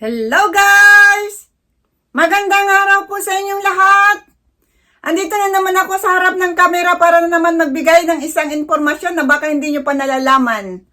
Hello guys! Magandang araw po sa inyong lahat! Andito na naman ako sa harap ng kamera para na naman magbigay ng isang informasyon na baka hindi nyo pa nalalaman.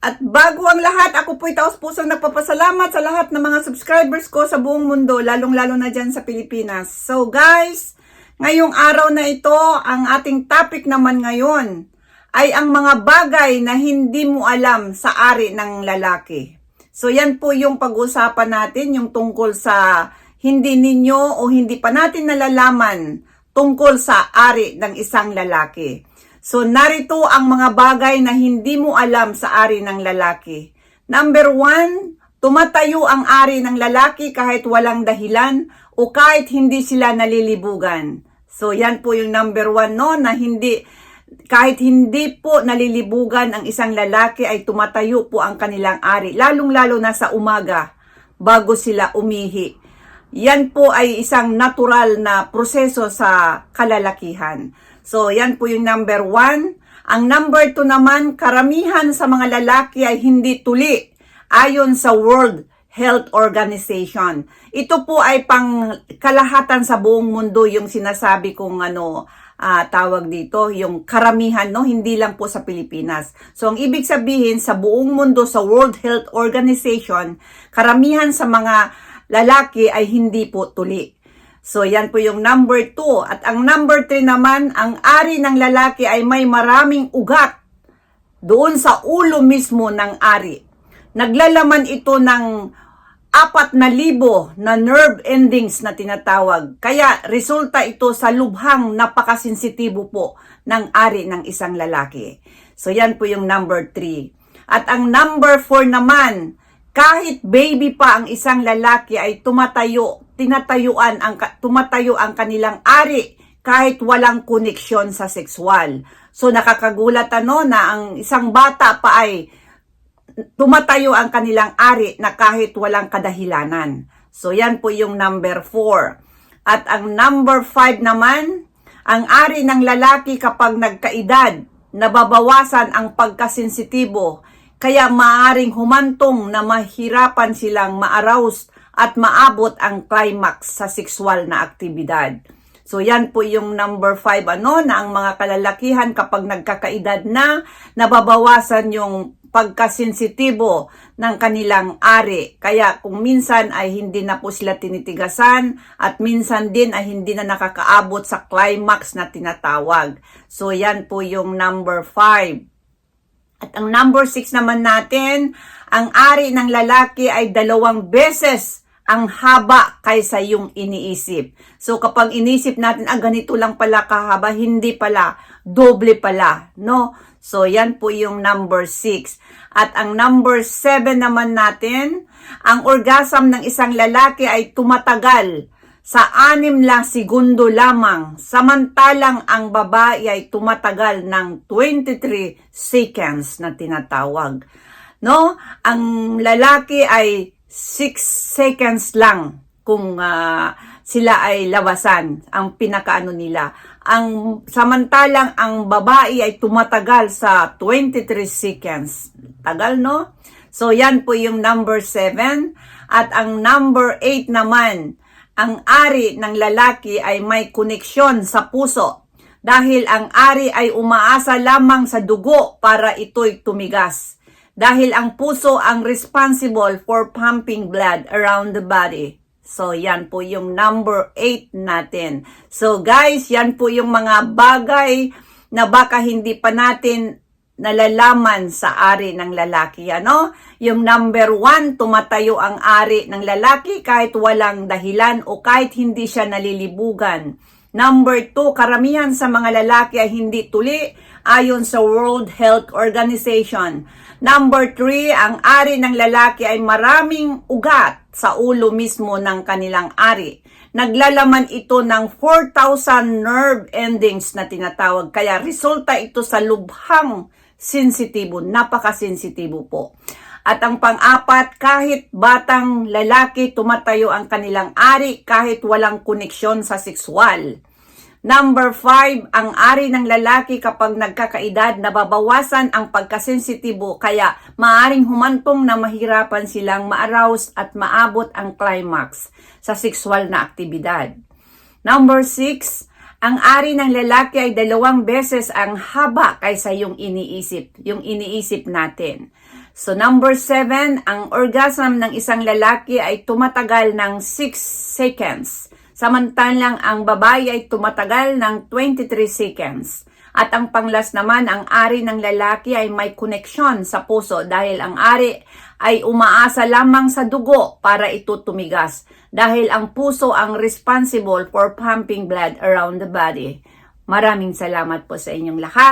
At bago ang lahat, ako po'y taos pusong nagpapasalamat sa lahat ng mga subscribers ko sa buong mundo, lalong-lalo na dyan sa Pilipinas. So guys, ngayong araw na ito, ang ating topic naman ngayon ay ang mga bagay na hindi mo alam sa ari ng lalaki. So yan po yung pag-usapan natin, yung tungkol sa hindi ninyo o hindi pa natin nalalaman tungkol sa ari ng isang lalaki. So narito ang mga bagay na hindi mo alam sa ari ng lalaki. Number one, tumatayo ang ari ng lalaki kahit walang dahilan o kahit hindi sila nalilibugan. So yan po yung number one no, na hindi kahit hindi po nalilibugan ang isang lalaki ay tumatayo po ang kanilang ari, lalong-lalo na sa umaga bago sila umihi. Yan po ay isang natural na proseso sa kalalakihan. So, yan po yung number one. Ang number two naman, karamihan sa mga lalaki ay hindi tuli ayon sa World Health Organization. Ito po ay pang kalahatan sa buong mundo yung sinasabi kong ano, ah, tawag dito, yung karamihan, no? Hindi lang po sa Pilipinas. So, ang ibig sabihin, sa buong mundo, sa World Health Organization, karamihan sa mga lalaki ay hindi po tuli. So, yan po yung number 2. At ang number 3 naman, ang ari ng lalaki ay may maraming ugat doon sa ulo mismo ng ari. Naglalaman ito ng apat na libo na nerve endings na tinatawag. Kaya resulta ito sa lubhang napakasensitibo po ng ari ng isang lalaki. So yan po yung number 3. At ang number 4 naman, kahit baby pa ang isang lalaki ay tumatayo, tinatayuan ang tumatayo ang kanilang ari kahit walang koneksyon sa sexual. So nakakagulat ano na ang isang bata pa ay tumatayo ang kanilang ari na kahit walang kadahilanan. So yan po yung number 4. At ang number 5 naman, ang ari ng lalaki kapag nagkaedad, nababawasan ang pagkasensitibo, kaya maaring humantong na mahirapan silang ma-arouse at maabot ang climax sa sexual na aktibidad. So yan po yung number 5 ano na ang mga kalalakihan kapag nagkakaedad na nababawasan yung pagkasensitibo ng kanilang ari. Kaya kung minsan ay hindi na po sila tinitigasan at minsan din ay hindi na nakakaabot sa climax na tinatawag. So yan po yung number 5. At ang number 6 naman natin, ang ari ng lalaki ay dalawang beses ang haba kaysa yung iniisip. So kapag inisip natin, ah ganito lang pala kahaba, hindi pala, doble pala, no? So yan po yung number 6. At ang number 7 naman natin, ang orgasm ng isang lalaki ay tumatagal sa anim lang segundo lamang, samantalang ang babae ay tumatagal ng 23 seconds na tinatawag. No? Ang lalaki ay 6 seconds lang kung ah, sila ay labasan, ang pinakaano nila. Ang samantalang ang babae ay tumatagal sa 23 seconds. Tagal, no? So, yan po yung number 7. At ang number 8 naman, ang ari ng lalaki ay may koneksyon sa puso dahil ang ari ay umaasa lamang sa dugo para ito'y tumigas. Dahil ang puso ang responsible for pumping blood around the body. So, yan po yung number 8 natin. So, guys, yan po yung mga bagay na baka hindi pa natin nalalaman sa ari ng lalaki. Ano? Yung number 1, tumatayo ang ari ng lalaki kahit walang dahilan o kahit hindi siya nalilibugan. Number 2, karamihan sa mga lalaki ay hindi tuli ayon sa World Health Organization. Number 3, ang ari ng lalaki ay maraming ugat sa ulo mismo ng kanilang ari. Naglalaman ito ng 4,000 nerve endings na tinatawag. Kaya resulta ito sa lubhang sensitibo, napakasensitibo po. At ang pang-apat, kahit batang lalaki tumatayo ang kanilang ari kahit walang koneksyon sa sexual. Number five, ang ari ng lalaki kapag nagkakaedad, nababawasan ang pagkasensitibo kaya maaring humantong na mahirapan silang ma-arouse at maabot ang climax sa sexual na aktibidad. Number six, ang ari ng lalaki ay dalawang beses ang haba kaysa yung iniisip, yung iniisip natin. So number seven, ang orgasm ng isang lalaki ay tumatagal ng 6 seconds. Samantalang ang babae ay tumatagal ng 23 seconds. At ang panglas naman, ang ari ng lalaki ay may koneksyon sa puso dahil ang ari ay umaasa lamang sa dugo para ito tumigas dahil ang puso ang responsible for pumping blood around the body. Maraming salamat po sa inyong lahat.